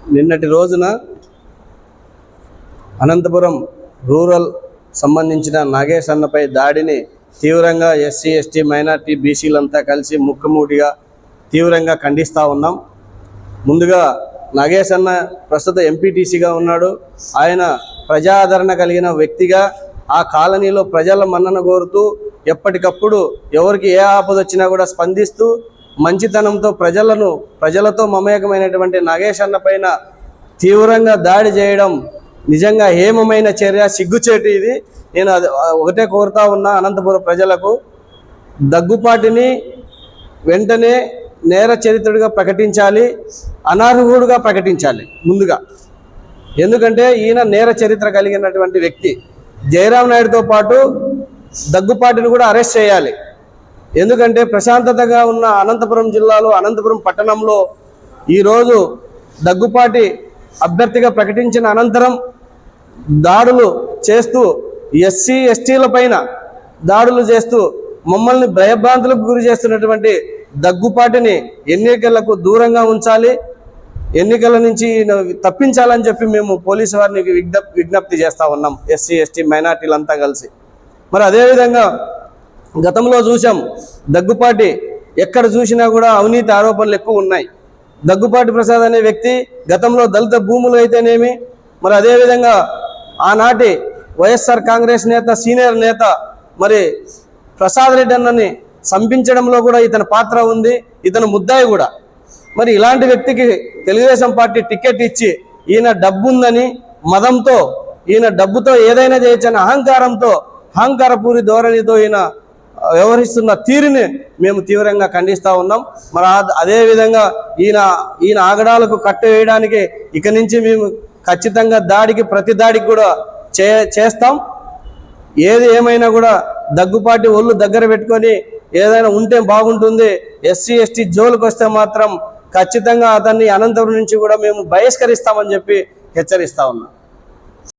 నిన్నటి రోజున అనంతపురం రూరల్ సంబంధించిన నాగేష్ అన్నపై దాడిని తీవ్రంగా ఎస్సీ ఎస్టీ మైనార్టీ బీసీలంతా కలిసి ముక్కుమూటిగా తీవ్రంగా ఖండిస్తూ ఉన్నాం. ముందుగా నాగేష్ అన్న ప్రస్తుత ఎంపీటీసీగా ఉన్నాడు. ఆయన ప్రజాదరణ కలిగిన వ్యక్తిగా ఆ కాలనీలో ప్రజల మన్నన కోరుతూ ఎప్పటికప్పుడు ఎవరికి ఏ ఆపద వచ్చినా కూడా స్పందిస్తూ మంచితనంతో ప్రజలను ప్రజలతో మమేకమైనటువంటి నాగేష్ అన్న పైన తీవ్రంగా దాడి చేయడం నిజంగా హేమమైన చర్య సిగ్గుచేటు ఇది. నేను అది ఒకటే కోరుతా ఉన్నా అనంతపురం ప్రజలకు. దగ్గుపాటిని వెంటనే నేర చరిత్రుడిగా ప్రకటించాలి అనర్హుడుగా ప్రకటించాలి ముందుగా. ఎందుకంటే ఈయన నేర చరిత్ర కలిగినటువంటి వ్యక్తి. జయరాం నాయుడుతో పాటు దగ్గుపాటిని కూడా అరెస్ట్ చేయాలి. ఎందుకంటే ప్రశాంతతగా ఉన్న అనంతపురం జిల్లాలో అనంతపురం పట్టణంలో ఈరోజు దగ్గుపాటి అభ్యర్థిగా ప్రకటించిన అనంతరం దాడులు చేస్తూ ఎస్సీ ఎస్టీల పైన దాడులు చేస్తూ మమ్మల్ని భయభ్రాంతులకు గురి చేస్తున్నటువంటి దగ్గుపాటిని ఎన్నికలకు దూరంగా ఉంచాలి. ఎన్నికల నుంచి తప్పించాలని చెప్పి మేము పోలీసు వారిని విజ్ఞప్తి చేస్తూ ఉన్నాం ఎస్సీ ఎస్టీ మైనార్టీలంతా కలిసి. మరి అదేవిధంగా గతంలో చూసాం దగ్గుపాటి ఎక్కడ చూసినా కూడా అవినీతి ఆరోపణలు ఎక్కువ ఉన్నాయి. దగ్గుపాటి ప్రసాద్ అనే వ్యక్తి గతంలో దళిత భూములు అయితేనేమి మరి అదేవిధంగా ఆనాటి వైఎస్ఆర్ కాంగ్రెస్ నేత సీనియర్ నేత మరి ప్రసాద్ రెడ్డి అన్నని సంపించడంలో కూడా ఇతని పాత్ర ఉంది ఇతను ముద్దాయి కూడా. మరి ఇలాంటి వ్యక్తికి తెలుగుదేశం పార్టీ టికెట్ ఇచ్చి ఈయన డబ్బుందని మదంతో ఈయన డబ్బుతో ఏదైనా చేయొచ్చని అహంకారంతో అహంకారపూరి ధోరణితో ఈయన వ్యవహరిస్తున్న తీరుని మేము తీవ్రంగా ఖండిస్తూ ఉన్నాం. మరి అదేవిధంగా ఈయన ఈయన ఆగడాలకు కట్ట వేయడానికి ఇక నుంచి మేము ఖచ్చితంగా దాడికి ప్రతి దాడికి కూడా చే చేస్తాం. ఏది ఏమైనా కూడా దగ్గుపాటి ఒళ్ళు దగ్గర పెట్టుకొని ఏదైనా ఉంటే బాగుంటుంది. ఎస్సీ ఎస్టీ జోలికి వస్తే మాత్రం ఖచ్చితంగా అతన్ని అనంతపురం నుంచి కూడా మేము బహిష్కరిస్తామని చెప్పి హెచ్చరిస్తా ఉన్నాం.